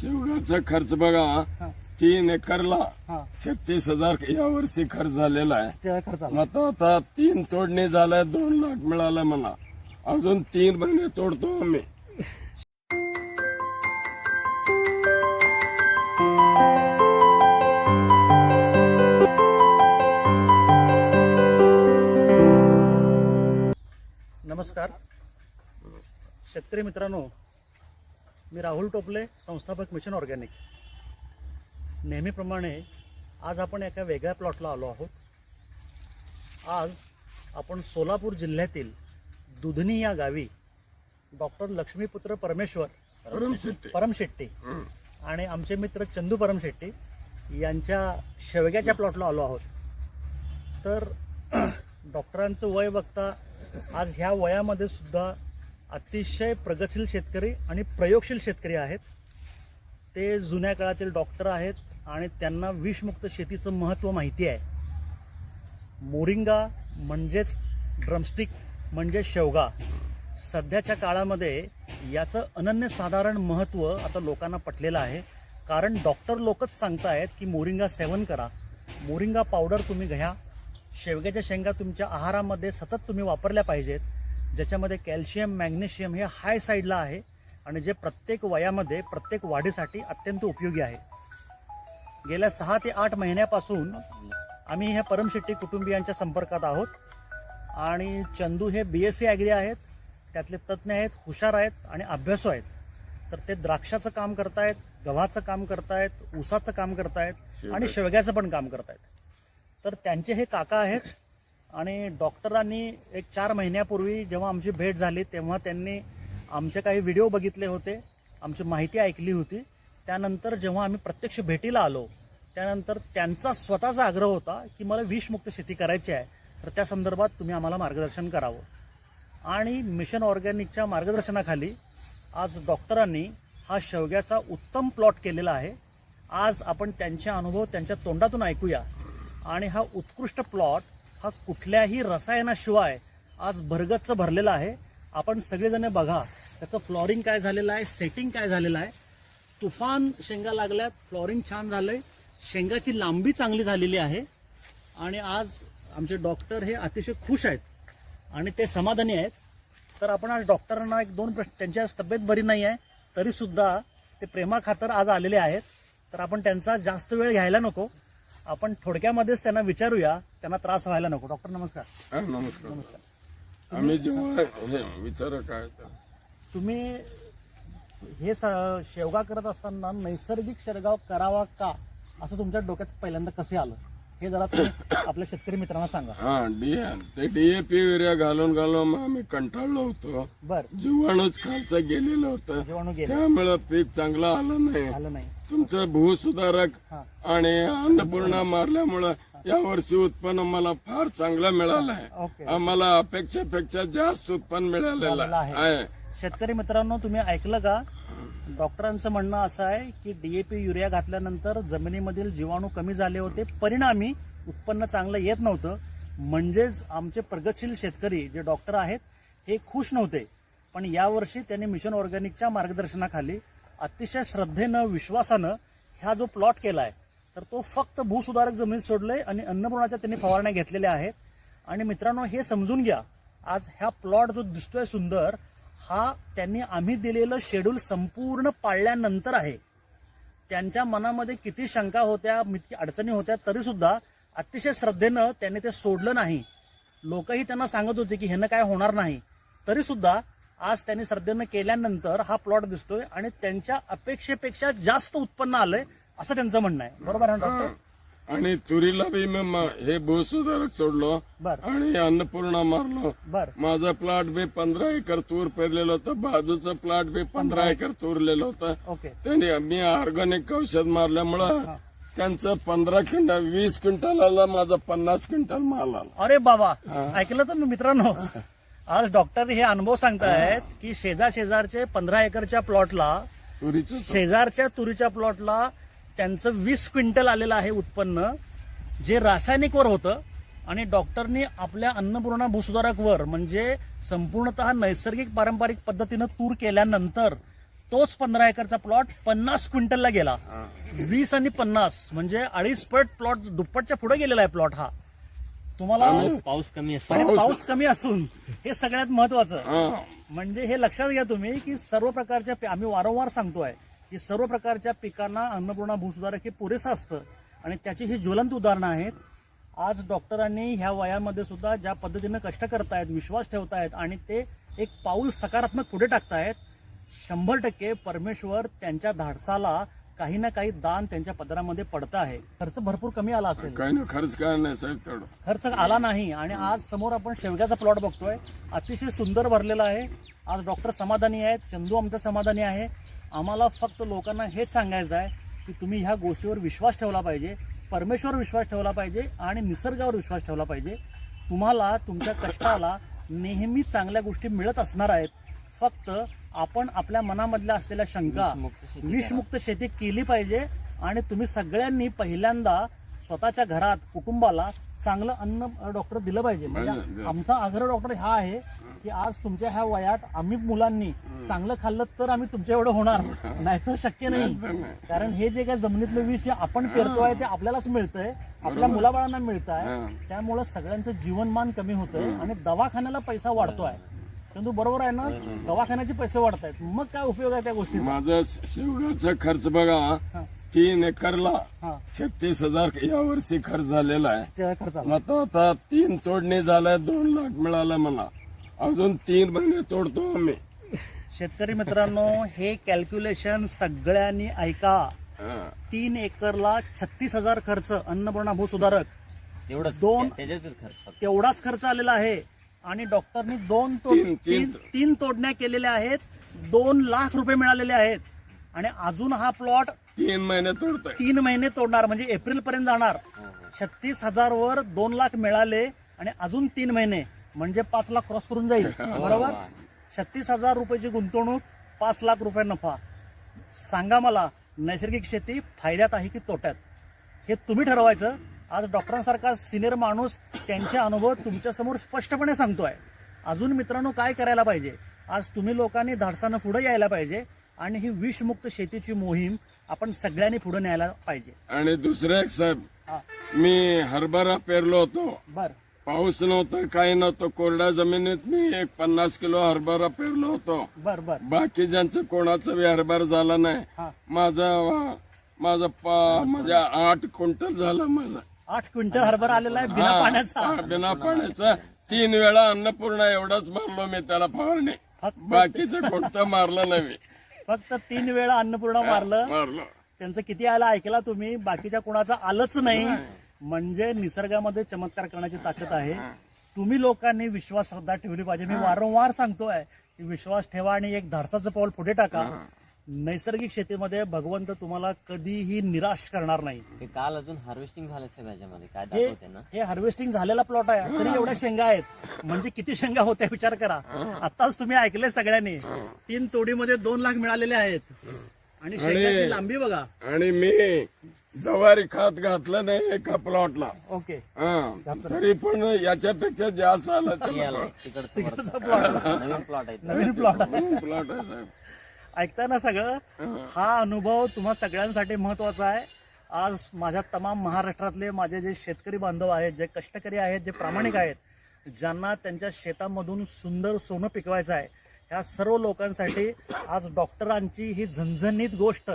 शेवगाचा खर्च बघा. तीन एकरला छत्तीस हजार या वर्षी खर्च झालेला आहे. मग आता आता तीन तोडणी झाल्या दोन लाख मिळालं मला अजून तीन महिने तोडतो आम्ही. नमस्कार. शेतकरी मित्रांनो मी राहुल टोपले संस्थापक मिशन ऑर्गॅनिक नेहमीप्रमाणे आज आपण एका वेगळ्या प्लॉटला आलो आहोत आज आपण सोलापूर जिल्ह्यातील दुधनी या गावी डॉक्टर लक्ष्मीपुत्र परमेश्वर. परमशेट्टी. आणि आमचे मित्र चंदू परमशेट्टी यांच्या शेवग्याच्या प्लॉटला आलो आहोत तर डॉक्टरांचं वय बघता आज ह्या वयामध्ये सुद्धा अतिशय प्रगतशील शेतकरी आणि प्रयोगशील शेतकरी आहेत. ते जुन्या काळातील डॉक्टर आहेत आणि त्यांना विषमुक्त शेतीचं महत्त्व माहिती आहे. मोरिंगा म्हणजेच ड्रमस्टिक म्हणजे शेवगा. सध्याच्या काळामध्ये याचं अनन्यसाधारण महत्त्व आता लोकांना पटलेलं आहे. कारण डॉक्टर लोकच सांगतायत की मोरिंगा सेवन करा. मोरिंगा पावडर तुम्ही घ्या. शेवग्याच्या शेंगा तुमच्या आहारामध्ये सतत तुम्ही वापरल्या पाहिजेत. ज्याच्यामध्ये कॅल्शियम मॅग्नेशियम हे हाय साईडला आहे आणि जे प्रत्येक वयामध्ये प्रत्येक वाढीसाठी अत्यंत उपयोगी आहे. गेल्या सहा ते आठ महिन्यापासून आम्ही ह्या परमशेट्टी कुटुंबियांच्या संपर्कात आहोत. आणि चंदू हे बी एस सी ॲग्री आहेत. त्यातले तज्ज्ञ आहेत हुशार आहेत आणि अभ्यासू आहेत. तर ते द्राक्षाचं काम करतायत गव्हाचं काम करतायत ऊसाचं काम करतायत आणि शेवग्याचं पण काम करतायत. तर त्यांचे हे काका आहेत. आणि डॉक्टरांनी एक चार महिन्यापूर्वी जेव्हा आमची भेट झाली तेव्हा त्यांनी आमचे काही व्हिडिओ बघितले होते आमची माहिती ऐकली होती. त्यानंतर जेव्हा आम्ही प्रत्यक्ष भेटीला आलो त्यानंतर त्यांचा स्वतःचा आग्रह होता की मला विषमुक्त शेती करायची आहे तर त्या संदर्भात तुम्ही आम्हाला मार्गदर्शन करावं. आणि मिशन ऑर्गॅनिकच्या मार्गदर्शनाखाली आज डॉक्टरांनी हा शेवग्याचा उत्तम प्लॉट केलेला आहे. आज आपण त्यांचे अनुभव त्यांच्या तोंडातून ऐकूया. आणि हा उत्कृष्ट प्लॉट हा कुठल्याही रसायनाशिवाय आज भरगच्च भरलेला आहे. आपण सगळेजण बघा त्याचं फ्लॉरिंग काय झालेलं आहे सेटिंग काय झालेलं आहे. तुफान शेंगा लागल्यात फ्लॉरिंग छान झालंय. शेंगाची लांबी चांगली झालेली आहे. आणि आज आमचे डॉक्टर हे अतिशय खुश आहेत आणि ते समाधानी आहेत. तर आपण आज डॉक्टरांना एक दोन प्रश्न त्यांची आज तब्येत बरी नाही आहे तरीसुद्धा ते प्रेमाखातर आज आलेले आहेत. तर आपण त्यांचा जास्त वेळ घ्यायला नको. आपण थोडक्यामध्येच त्यांना विचारूया. त्यांना त्रास व्हायला नको. डॉक्टर नमस्कार. हा, नमस्कार. आम्ही जेव्हा हे विचार काय. तुम्ही हे स- शेवगा करत असताना नैसर्गिक शेरगाव करावा का? असं तुमच्या डोक्यात पहिल्यांदा कसे आलं? हे जरा तुम्ही आपल्या शेतकरी मित्रांना सांगा. हा डी ते डीएपी युरिया घालून घालून आम्ही कंटाळलो होतो. बर. जीवाणूच खालचं गेलेलं होतं. जेवण गेलं. त्यामुळं पीक चांगलं आलं नाही. आलं नाही. तुमचं भूसुधारक आणि अन्नपूर्णा मारल्यामुळं या वर्षी उत्पन्न मला फार चांगलं मिळालं आहे ओके. आम्हाला अपेक्षेपेक्षा जास्त उत्पन्न मिळालेलं मिळालेलं आहे. आहे. शेतकरी मित्रांनो तुम्ही ऐकलं का? डॉक्टरांचं म्हणणं असं आहे की डीएपी युरिया घातल्यानंतर जमिनीमधील जीवाणू कमी झाले होते. परिणामी उत्पन्न चांगलं येत नव्हतं. म्हणजेच आमचे प्रगतशील शेतकरी जे डॉक्टर आहेत हे खुश नव्हते. पण यावर्षी त्यांनी मिशन ऑर्गॅनिकच्या मार्गदर्शनाखाली अतिशय श्रद्धेनं विश्वासानं ह्या जो प्लॉट केला आहे तर तो फक्त भूसुधारक जमिनीत सोडले आणि अन्नपूर्णाच्या त्यांनी फवारण्या घेतलेल्या आहेत. आणि मित्रांनो हे समजून घ्या आज ह्या प्लॉट जो दिसतोय सुंदर हा त्यांनी आम्ही दिलेलं शेड्यूल संपूर्ण पाळल्यानंतर आहे. त्यांच्या मनामध्ये किती शंका होत्या किती अडचणी होत्या तरी सुद्धा अतिशय श्रद्धेनं त्यांनी ते सोडलं नाही. लोकही त्यांना सांगत होते की ह्यानं काय होणार नाही. तरी सुद्धा आज त्यांनी श्रद्धेनं केल्यानंतर हा प्लॉट दिसतोय आणि त्यांच्या अपेक्षेपेक्षा जास्त उत्पन्न आलंय असं त्यांचं म्हणणं आहे. बरोबर आहे डॉक्टर आणि तुरीला बी मी म- हे भूसुधारक सोडलो बर. आणि अन्नपूर्णा मारलो. बर. माझा प्लॉट बी पंधरा एकर तूर पेरलेलं होतं बाजूचं प्लॉट बी पंधरा एकर तुरलेलं होतं. ओके. त्यांनी मी ऑर्गॅनिक औषध मारल्यामुळं त्यांचं पंधरा क्विंटल वीस क्विंटलाला माझा पन्नास क्विंटल माल आला. अरे बाबा ऐकलं तर मी मित्रांनो आज डॉक्टर हे अनुभव सांगतायत की शेजार शेजारचे पंधरा एकरच्या प्लॉटला तुरीचं शेजारच्या तुरीच्या प्लॉटला त्यांचं वीस क्विंटल आलेलं आहे उत्पन्न जे रासायनिकवर होतं आणि डॉक्टरनी आपल्या अन्नपूर्णा भूसुधारकवर म्हणजे संपूर्णतः नैसर्गिक पारंपरिक पद्धतीनं तूर केल्यानंतर तोच पंधरा एकरचा प्लॉट पन्नास क्विंटलला गेला. वीस आणि पन्नास म्हणजे अडीच पट प्लॉट दुप्पटच्या पुढे गेलेला आहे प्लॉट हा तुम्हाला पाऊस कमी असतो आणि पाऊस- कमी असून हे सगळ्यात महत्वाचं. म्हणजे हे लक्षात घ्या तुम्ही की सर्व प्रकारच्या आम्ही वारंवार सांगतोय की सर्व प्रकारच्या पिकांना अन्नपूर्णा भूसुधारक हे पुरेसं असतं. आणि त्याची ही ज्वलंत उदाहरणं आहेत. आज डॉक्टरांनी ह्या वयामध्ये सुद्धा ज्या पद्धतीनं कष्ट करतायत विश्वास ठेवतायत आणि ते एक पाऊल सकारात्मक पुढे टाकतायत शंभर टक्के परमेश्वर त्यांच्या धाडसाला काही ना काही दान त्यांच्या पदरामध्ये पडतं आहे. खर्च भरपूर कमी आला असेल. काही ना खर्च काय नाही साहेब खर्च आला नाही आणि आज समोर आपण शेवग्याचा प्लॉट बघतोय. अतिशय सुंदर भरलेला आहे. आज डॉक्टर समाधानी आहेत. चंदू आमचा समाधानी आहे. आम्हाला फक्त लोकांना हेच सांगायचं आहे की तुम्ही ह्या गोष्टीवर विश्वास ठेवला पाहिजे परमेश्वर विश्वास ठेवला पाहिजे आणि निसर्गावर विश्वास ठेवला पाहिजे. तुम्हाला तुमच्या कष्टाला नेहमी चांगल्या गोष्टी मिळत असणार आहेत. फक्त आपण आपल्या मनामधल्या असलेल्या शंका विषमुक्त शेती केली पाहिजे आणि तुम्ही सगळ्यांनी पहिल्यांदा स्वतःच्या घरात कुटुंबाला चांगलं अन्न डॉक्टर दिलं पाहिजे. म्हणजे. आमचा आग्रह डॉक्टर हा आहे की आज तुमच्या ह्या वयात आम्ही मुलांनी चांगलं खाल्लं तर आम्ही तुमच्या एवढं होणार. नाहीतर शक्य नाही. नाही. कारण हे जे काय जमिनीतलं विष जे आपण पेरतोय ते आपल्यालाच मिळतंय. आपल्या मुलाबाळांना मिळत आहे. त्यामुळं सगळ्यांचं जीवनमान कमी होतंय आणि दवाखान्याला पैसा वाढतोय. परंतु बरोबर आहे ना? दवाखान्याचे पैसे वाढतायत. मग काय उपयोग आहे त्या गोष्टीचा? माझा शेवगाचा खर्च बघा. तीन एकरला छत्तीस हजार यावर्षी खर्च झालेला आहे. आता तीन तोडणी झाल्या दोन लाख मिळालं मला. अजून तीन महिने तोडतो आम्ही. शेतकरी मित्रांनो हे कॅल्क्युलेशन सगळ्यांनी ऐका. हा. तीन एकरला छत्तीस हजार खर्च अन्नपूर्णा भूसुधारक. तेवढंच. दोन- खर्च तेवढाच खर्च आलेला आहे. आणि डॉक्टरनी दोन तो- तीन- तीन- तीन तीन तोडण्या केलेल्या आहेत. दोन लाख रुपये मिळालेले आहेत. आणि अजून हा प्लॉट तीन महिने तोडतोय. तीन महिने तोडणार म्हणजे एप्रिल पर्यंत जाणार. हो, हो. छत्तीस हजार वर दोन लाख मिळाले आणि अजून तीन महिने. म्हणजे पाच लाख क्रॉस करून जाईल. बरोबर? छत्तीस हजार रुपयाची गुंतवणूक पाच लाख रुपये नफा. सांगा मला नैसर्गिक शेती फायद्यात आहे की तोट्यात? हे तुम्ही ठरवायचं. आज डॉक्टरांसारखा सिनियर माणूस त्यांचे अनुभव तुमच्यासमोर स्पष्टपणे सांगतोय. अजून मित्रांनो काय करायला पाहिजे? आज तुम्ही लोकांनी धाडसानं पुढे यायला पाहिजे आणि ही विषमुक्त शेतीची मोहीम आपण सगळ्यांनी पुढे न्यायला पाहिजे. आणि दुसरं एक साहेब हा. मी हरभरा पेरलो होतो. बर. पाऊस नव्हतं काही नव्हतं. कोरड्या जमिनीत मी एक पन्नास किलो हरभरा पेरलो होतो. बर बर. बाकी ज्यांचं कोणाचं बी हरभरा झाला नाही. माझा माझा पा- म्हणजे आठ क्विंटल झालं माझं. आठ क्विंटल हरभरा आलेला आहे बिना पाण्याचा. हा, बिना पाण्याचा. तीन वेळा अन्नपूर्णा एवढाच मारलो मी त्याला फवारणी. बाकीचं कोणतं मारलं नाही मी. फक्त तीन वेळा अन्नपूर्णा मारलं. मारलो. त्यांचं किती आलं ऐकला तुम्ही? बाकीच्या कोणाचं आलंच नाही. म्हणजे निसर्गामध्ये चमत्कार करण्याची ताकद आहे. तुम्ही लोकांनी विश्वास श्रद्धा ठेवली पाहिजे. मी वारंवार सांगतोय की विश्वास ठेवा आणि एक धाडसाचं पाऊल पुढे टाका. नैसर्गिक शेतीमध्ये भगवंत तुम्हाला कधीही निराश करणार नाही. ते काल अजून हार्वेस्टिंग झालं असेल काय हे दाखवते ना? हे हार्वेस्टिंग झालेला प्लॉट आहे. तरी एवढ्या शेंगा आहेत. म्हणजे किती शेंगा होत्या विचार करा. आताच तुम्ही ऐकले सगळ्यांनी. तीन तोडीमध्ये दोन लाख मिळालेले आहेत. आणि शेंगाची लांबी बघा. आणि मी जवारी खात घातलं नाही एका प्लॉटला ओके. हा. तरी पण याच्यापेक्षा जास्त आलं त्याला तिकडचं. प्लॉट नवीन प्लॉट प्लॉट आहे साहेब. ऐकताय ना सगळं हा अनुभव तुम्हा सगळ्यांसाठी महत्त्वाचा आहे. आज माझ्या तमाम महाराष्ट्रातले माझे जे शेतकरी बांधव आहेत जे कष्टकरी आहेत जे प्रामाणिक आहेत ज्यांना त्यांच्या शेतामधून सुंदर सोनं पिकवायचं आहे ह्या सर्व लोकांसाठी आज डॉक्टरांची ही झणझणीत गोष्ट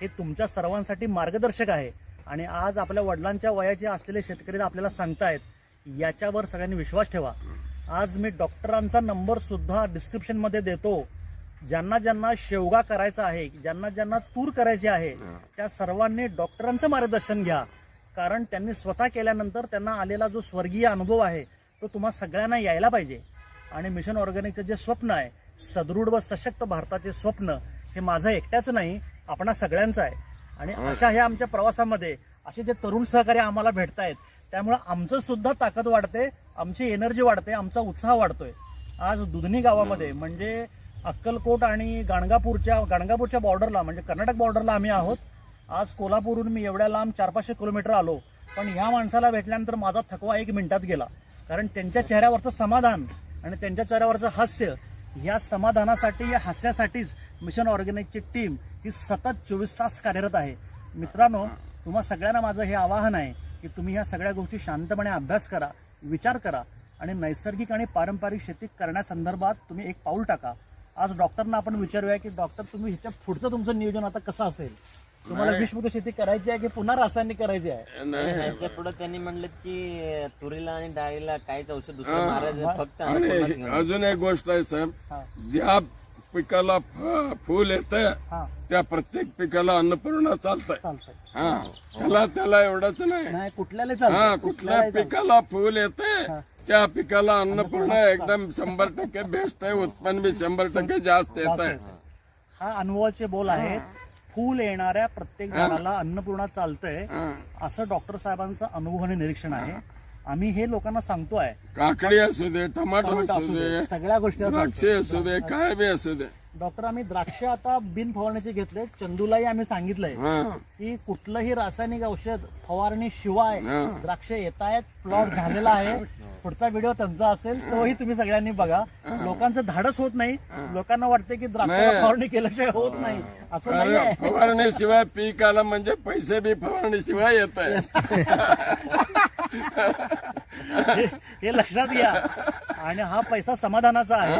हे तुमच्या सर्वांसाठी मार्गदर्शक आहे. आणि आज आपल्या वडिलांच्या वयाचे असलेले शेतकरी आपल्याला सांगतायत याच्यावर सगळ्यांनी विश्वास ठेवा. आज मी डॉक्टरांचा नंबर सुद्धा डिस्क्रिप्शनमध्ये देतो. ज्यांना ज्यांना शेवगा करायचा आहे ज्यांना ज्यांना तूर करायची आहे त्या सर्वांनी डॉक्टरांचं मार्गदर्शन घ्या. कारण त्यांनी स्वतः केल्यानंतर त्यांना आलेला जो स्वर्गीय अनुभव आहे तो तुम्हा सगळ्यांना यायला पाहिजे. आणि मिशन ऑर्गॅनिकचं जे स्वप्न आहे सदृढ व सशक्त भारताचे स्वप्न हे माझं एकट्याच नाही आपणा सगळ्यांचं आहे. आणि अशा ह्या आमच्या प्रवासामध्ये असे जे तरुण सहकारी आम्हाला भेटतायत त्यामुळे आमचं सुद्धा ताकद वाढते आमची एनर्जी वाढते आमचा उत्साह वाढतोय. आज दुधनी गावामध्ये म्हणजे अक्कलकोट आणि गाणगापूरच्या गाणगापूरच्या बॉर्डरला म्हणजे कर्नाटक बॉर्डरला आम्ही आहोत. आज कोल्हापूरहून मी एवढ्या लांब चार पाचशे किलोमीटर आलो पण ह्या माणसाला भेटल्यानंतर माझा थकवा एक मिनिटात गेला. कारण त्यांच्या चेहऱ्यावरचं समाधान आणि त्यांच्या चेहऱ्यावरचं हास्य या समाधानासाठी या हास्यासाठीच मिशन ऑर्गॅनिकची टीम ही सतत चोवीस तास कार्यरत आहे. मित्रांनो तुम्हा सगळ्यांना माझं हे आवाहन आहे की तुम्ही ह्या सगळ्या गोष्टी शांतपणे अभ्यास करा विचार करा आणि नैसर्गिक आणि पारंपरिक शेती करण्यासंदर्भात तुम्ही एक पाऊल टाका. आज डॉक्टरना आपण विचारूया की डॉक्टर तुम्ही ह्याच्या पुढचं तुमचं नियोजन आता कसं असेल? तुम्हाला विषमुक्त शेती करायची आहे की पुन्हा रासायनिक करायची आहे? पुढे त्यांनी म्हणलं की तुरीला आणि डाळीला काहीच औषध दुसरं मारायचं फक्त. अजून एक गोष्ट आहे. साहेब. ज्या पिकाला फ- फुल येत हा. त्या प्रत्येक पिकाला अन्नपूर्णा चालतंय. चालतंय. हा. त्याला त्याला एवढंच नाही. नाही कुठल्याला हा कुठल्या पिकाला फुल येते त्या पिकाला अन्नपूर्णा एकदम शंभर टक्के बेस्ट आहे उत्पन्न बी शंभर टक्के जास्त येत आहे हा अनुभवाचे बोल आहेत. फूल येणाऱ्या प्रत्येक झाडाला अन्नपूर्णा चालतंय. असं डॉक्टर साहेबांचं अनुभव आणि निरीक्षण आहे. आम्ही हे लोकांना सांगतोय. काकडी असू दे टमाटो असू दे सगळ्या गोष्टी द्राक्षे असू दे काय बी असू दे. डॉक्टर आम्ही द्राक्ष आता बिन फवारणीचे घेतले चंदूलाही आम्ही सांगितलंय हा. की कुठलंही रासायनिक औषध फवारणी शिवाय हा. द्राक्ष येत आहेत प्लॉट झालेला आहे. पुढचा व्हिडिओ त्यांचा असेल तोही तुम्ही सगळ्यांनी बघा. लोकांचं धाडस होत नाही. लोकांना वाटते की द्राक्षाला नाही. फवारणी केल्याशिवाय होत नाही. असं नाही फवारणीशिवाय पीक आलं म्हणजे पैसे बी फवारणीशिवाय येत आहे हे हे लक्षात घ्या. आणि हा पैसा समाधानाचा आहे.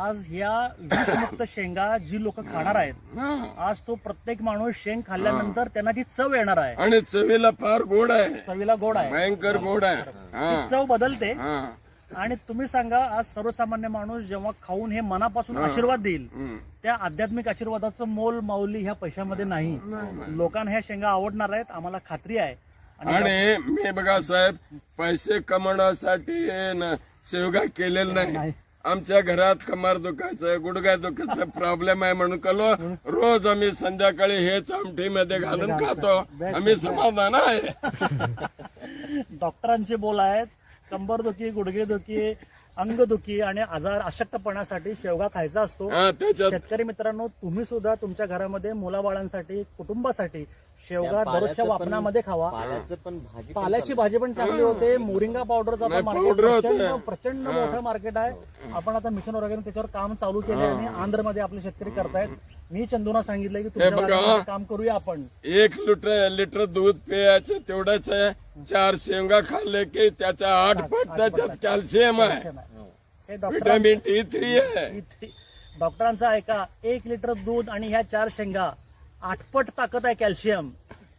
आज ह्या विषमुक्त शेंगा जी लोक खाणार आहेत आज तो प्रत्येक माणूस शेंग खाल्ल्यानंतर त्यांना ती चव येणार आहे. आणि चवीला फार गोड आहे. चवीला गोड आहे. भयंकर गोड आहे. हा. ती चव बदलते. हा. आणि तुम्ही सांगा आज सर्वसामान्य माणूस जेव्हा खाऊन हे मनापासून आशीर्वाद देईल हम्म. त्या आध्यात्मिक आशीर्वादाचं मोल माऊली ह्या पैशामध्ये नाही. लोकांना ह्या शेंगा आवडणार आहेत आम्हाला खात्री आहे. आणि मी बघा साहेब पैसे कमवण्यासाठी शेवगा केलेलं नाही. आमच्या घरात कमार दुखायचं गुडघा दुखायचं प्रॉब्लेम आहे म्हणून कलो. रोज आम्ही संध्याकाळी हेच आमटीमध्ये घालून खातो. आम्ही समाधान आहे. डॉक्टरांचे बोल आहेत कंबरदुखी गुडघेदुखी अंगदुखी आणि आजार अशक्तपणासाठी शेवगा खायचा असतो. हा, शेतकरी मित्रांनो तुम्ही सुद्धा तुमच्या घरामध्ये मुलाबाळांसाठी कुटुंबासाठी शेवगा त्या दररोजच्या पाल्याचं पण- वापरामध्ये खावा. पाल्याचं पण भाजी पण पाल्याची भाजी पण चांगली होते. मोरिंगा पावडरचा नाही, मार्केट powder होते. प्रचंड प्रचंड मोठं मार्केट आहे. आपण आता मिशन वगैरे त्याच्यावर काम चालू केले आणि आंध्रमध्ये आपले शेतकरी करतायत. मी चंदूना सांगितलं की तुमच्या बघा. काम करूया आपण. एक लिटर लिटर दूध पियाचं तेवढंच आहे. चार शेंगा खाल्ले की त्याच्या आठ पट त्याच्यात कॅल्शियम आहे. हे डॉक्टर विटॅमिन टी थ्री आहे. डॉक्टरांचा ऐका. एक लिटर दूध आणि ह्या चार शेंगा. आठपट ताकद आहे कॅल्शियम.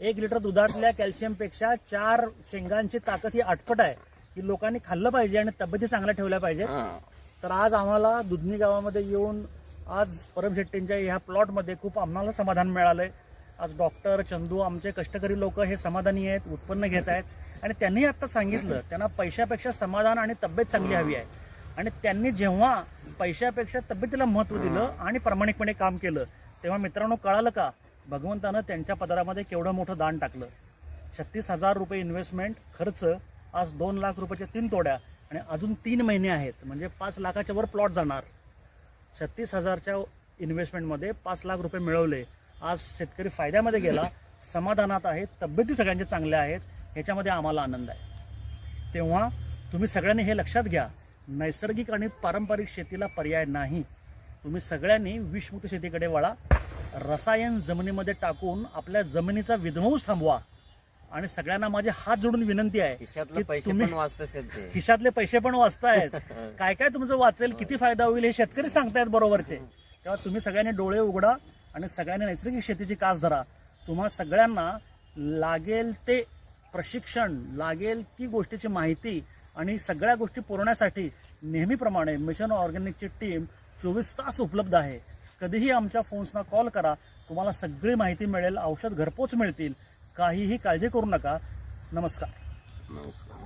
एक लिटर दुधातल्या कॅल्शियमपेक्षा चार शेंगांची ताकद ही आठपट आहे. ही लोकांनी खाल्लं पाहिजे आणि तब्येती चांगल्या ठेवल्या पाहिजेत. हा. तर आज आम्हाला दुधनी गावामध्ये येऊन आज परम शेट्टींच्या ह्या प्लॉटमध्ये खूप आम्हाला समाधान मिळालंय. आज डॉक्टर चंदू आमचे कष्टकरी लोक हे समाधानी आहेत उत्पन्न घेत आहेत. आणि त्यांनी आता सांगितलं त्यांना पैशापेक्षा समाधान आणि तब्येत चांगली हवी आहे. आणि त्यांनी जेव्हा पैशापेक्षा तब्येतीला महत्त्व दिलं आणि प्रामाणिकपणे काम केलं तेव्हा मित्रांनो कळालं का? भगवंतानं त्यांच्या पदरामध्ये केवढं मोठं दान टाकलं? छत्तीस हजार रुपये इन्व्हेस्टमेंट खर्च आज दोन लाख रुपयाच्या तीन तोड्या आणि अजून तीन महिने आहेत म्हणजे पाच लाखाच्या वर प्लॉट जाणार. छत्तीस हजारच्या इन्व्हेस्टमेंटमध्ये पाच लाख रुपये मिळवले. आज शेतकरी फायद्यामध्ये गेला समाधानात आहे तब्येती सगळ्यांच्या चांगल्या आहेत ह्याच्यामध्ये आम्हाला आनंद आहे. तेव्हा तुम्ही सगळ्यांनी हे लक्षात घ्या नैसर्गिक आणि पारंपरिक शेतीला पर्याय नाही. तुम्ही सगळ्यांनी विषमुक्त शेतीकडे वळा. रसायन जमिनीमध्ये टाकून आपल्या जमिनीचा विध्वंस थांबवा. आणि सगळ्यांना माझे हात जोडून विनंती आहे की तुम्ही- खिशातले पैसे पण वाचतायत. काय काय तुमचं वाचेल किती फायदा होईल हे शेतकरी सांगतायत बरोबरचे. तेव्हा तुम्ही सगळ्यांनी डोळे उघडा आणि सगळ्यांनी नैसर्गिक शेतीची कास धरा. तुम्हा सगळ्यांना लागेल ते प्रशिक्षण लागेल ती गोष्टीची माहिती आणि सगळ्या गोष्टी पुरवण्यासाठी नेहमीप्रमाणे मिशन ऑर्गॅनिकची टीम चोवीस तास उपलब्ध आहे. कधीही आमच्या फोन्सना कॉल करा तुम्हाला सगळी माहिती मिळेल औषध घरपोच मिळतील. काहीही काळजी करू नका. नमस्कार. नमस्कार